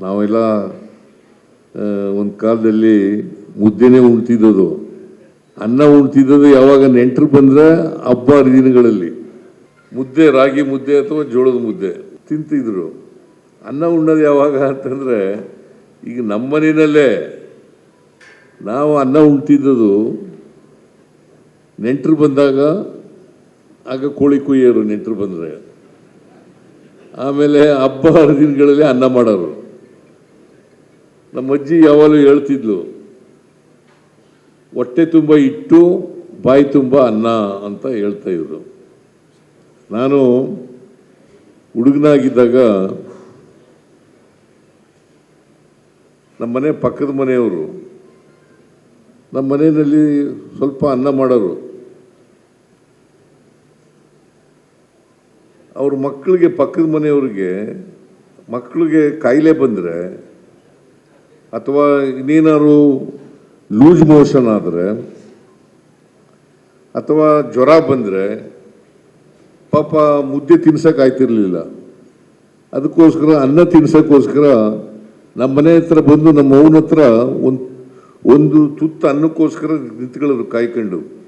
ನಾವೆಲ್ಲ ಒಂದು ಕಾಲದಲ್ಲಿ ಮುದ್ದೆನೇ ಉಣ್ತಿದ್ದದು ಅನ್ನ ಉಣ್ತಿದ್ದದು ಯಾವಾಗ ನೆಂಟರು ಬಂದರೆ ಹಬ್ಬ ಹರಿದಿನಗಳಲ್ಲಿ ಮುದ್ದೆ, ರಾಗಿ ಮುದ್ದೆ ಅಥವಾ ಜೋಳದ ಮುದ್ದೆ ತಿಂತಿದ್ರು. ಅನ್ನ ಉಣ್ಣೋದು ಯಾವಾಗ ಅಂತಂದರೆ, ಈಗ ನಮ್ಮ ನಾವು ಅನ್ನ ಉಣ್ತಿದ್ದದು ನೆಂಟರು ಬಂದಾಗ, ಆಗ ಕೋಳಿ ಕುಯ್ಯೋರು ನೆಂಟರು ಬಂದರೆ. ಆಮೇಲೆ ಹಬ್ಬ ಹರಿದಿನಗಳಲ್ಲಿ ಅನ್ನ ಮಾಡೋರು. ನಮ್ಮ ಅಜ್ಜಿ ಯಾವಾಗಲೂ ಹೇಳ್ತಿದ್ಲು, ಹೊಟ್ಟೆ ತುಂಬ ಇಟ್ಟು ಬಾಯಿ ತುಂಬ ಅನ್ನ ಅಂತ ಹೇಳ್ತಾ ಇದ್ರು. ನಾನು ಹುಡುಗನಾಗಿದ್ದಾಗ ನಮ್ಮ ಮನೆ ಪಕ್ಕದ ಮನೆಯವರು, ನಮ್ಮ ಮನೆಯಲ್ಲಿ ಸ್ವಲ್ಪ ಅನ್ನ ಮಾಡೋರು, ಅವ್ರ ಮಕ್ಕಳಿಗೆ ಪಕ್ಕದ ಮನೆಯವ್ರಿಗೆ ಮಕ್ಕಳಿಗೆ ಕಾಯಿಲೆ ಬಂದರೆ ಅಥವಾ ಇನ್ನೇನಾದ್ರು ಲೂಸ್ ಮೋಷನ್ ಆದರೆ, ಅಥವಾ ಜ್ವರ ಬಂದರೆ ಪಾಪ ಮುದ್ದೆ ತಿನ್ಸಕ್ಕೆ ಆಯ್ತಿರ್ಲಿಲ್ಲ. ಅದಕ್ಕೋಸ್ಕರ ಅನ್ನ ತಿನ್ಸೋಕ್ಕೋಸ್ಕರ ನಮ್ಮ ಮನೆ ಹತ್ರ ಬಂದು ನಮ್ಮ ಅವನ ಹತ್ರ ಒಂದು ಒಂದು ತುತ್ತು ಅನ್ನಕ್ಕೋಸ್ಕರ ನಿಂತ್ಕೊಳ್ಳೋದು ಕಾಯ್ಕೊಂಡು.